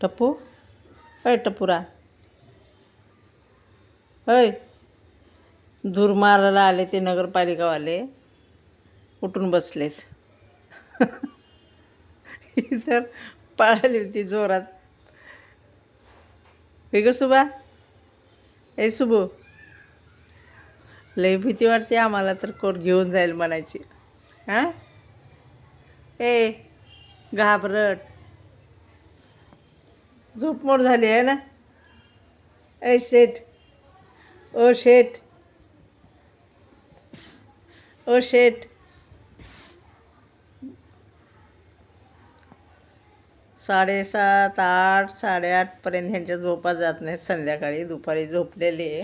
टप्पू अय टप्पूरा अय धूर मारायला आले ते नगरपालिकावाले. उठून बसलेत. ही तर पाळाली होती जोरात. वेग सुबा. ए सुबू. लई भीती वाटते आम्हाला तर कोण घेऊन जाईल म्हणायची. हां? ए घाबरट. झोपमोड झाली आहे ना? ए शेठ. ओ शेठ. ओ शेठ. साडेसात आठ साडेआठपर्यंत ह्यांच्या झोपा जात नाहीत संध्याकाळी. दुपारी झोपलेली आहे.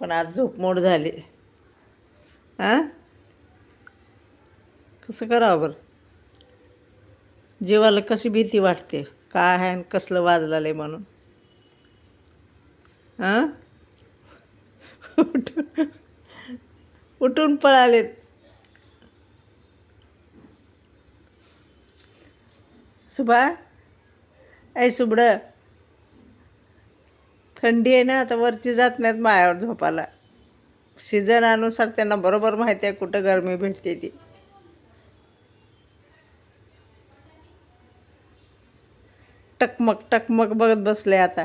पण आज झोपमोड झाली. हां? कसं करावं बरं? जीवाला कशी भीती वाटते? काय आहे आणि कसलं वाजलं आहे म्हणून? हां? उठून उठून पळालेत. सुभा ऐ सुबडं थंडी आहे ना आता वरती जात नाहीत माळ्यावर झोपायला. सीझनानुसार त्यांना बरोबर माहिती आहे कुठं गरमी भेटते ती. टकमक टकमक बघत बसले आता.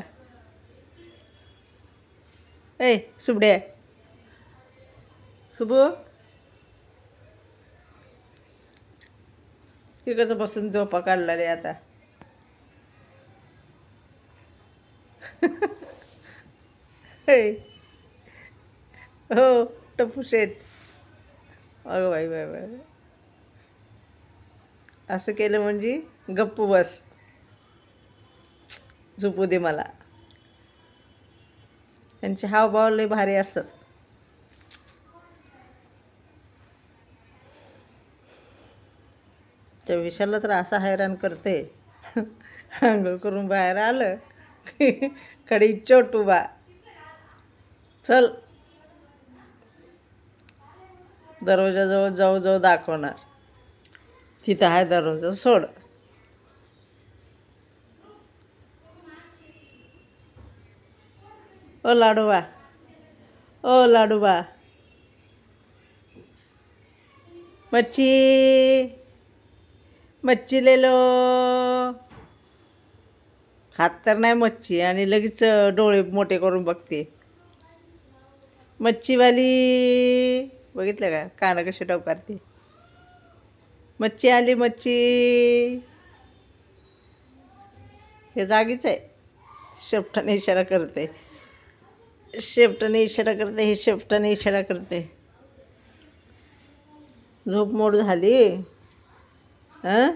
ए सुबड्या सुबू. तिकडचं बसून झोपा काढलेले आता. हो. टपू शेट अगं बाई बाय बाय असं केलं म्हणजे गप्प बस. झोपू दे मला. त्यांचे हावभाव लय भारी असतात. त्या विशाला तर असा हैराण करते. आंघोळ करून बाहेर आलं की कडी चोटू चल. दरवाजाजवळ जाऊ जाऊ दाखवणार. तिथं आहे दरवाजा सोड. ओ लाडूबा. ओ लाडूबा. मच्छी. मच्छी ले लो. खात तर नाही मच्छी आणि लगेच डोळे मोठे करून बघते. मच्छीवाली. बघितलं का? कानं कसे टवकारते. मच्छी आली मच्छी. हे जागीच आहे. शेपटाने इशारा करते. शेपटाने इशारा करते हे शेपटाने इशारा करते. झोपमोड झाली. हां?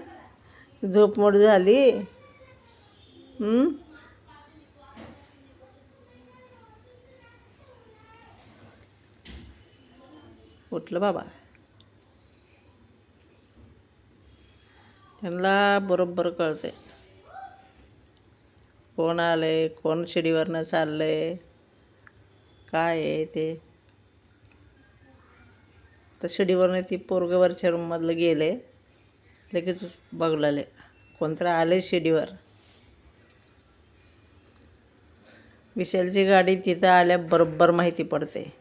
झोपमोड झाली. उठलं बाबा. त्यांना बरोबर कळते कोण आले कोण शिडीवरनं चाललंय? काय आहे ते? तर शिडीवरनं ती पोरगवरच्या रूममधलं गेले. लगेच बघलाले. कोणतरी आले शिडीवर. विशालची गाडी तिथं आल्या बरोबर माहिती पडते.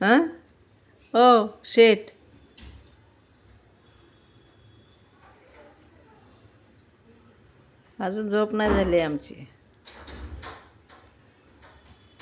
हां? हो शेट अजून झोप नाही झाली आमची.